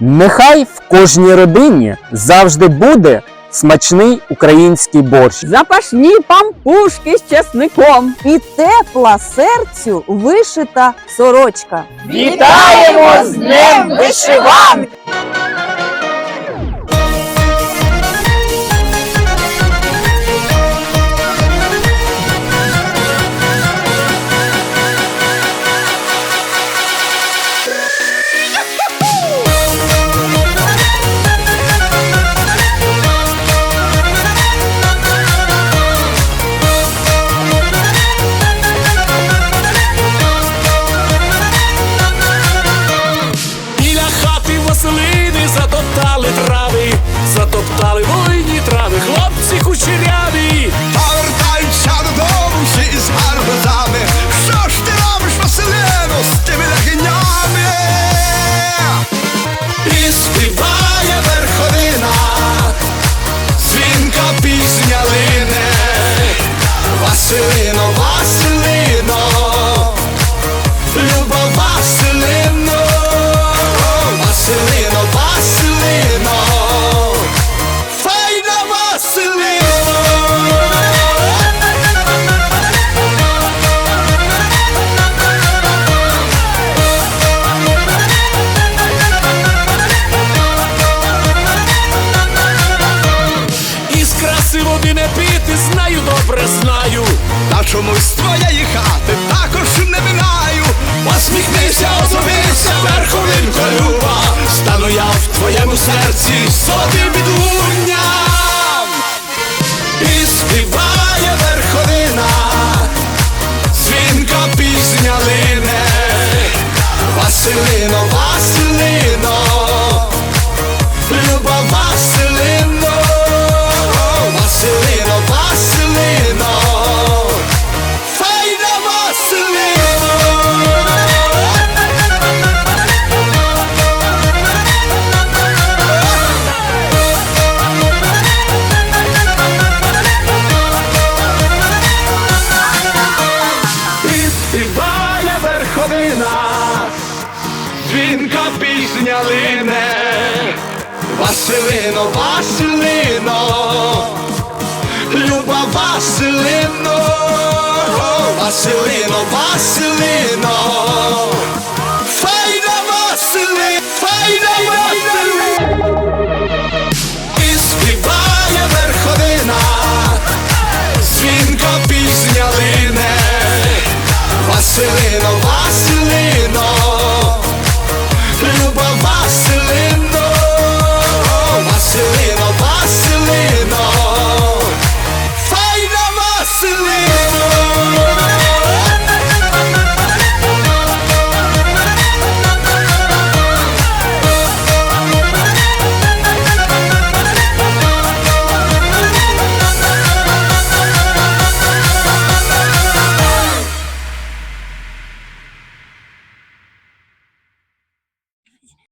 Нехай в кожній родині завжди буде смачний український борщ. Запашні пампушки з чесником і тепла серцю вишита сорочка. Вітаємо з Днем Вишиванки! Затоптали воїні трави, хлопці кучеряві. Чомусь твоєї хати також не минаю. Посміхнися, озовися, верховинко люба. Стану я в твоєму серці сотим відлунням. І співає верховина, дзвінка пісня лине. Василино, Василино, верховина, дзвінка пісня лине, Василино, Василино, Люба Василино, Василино, Василино,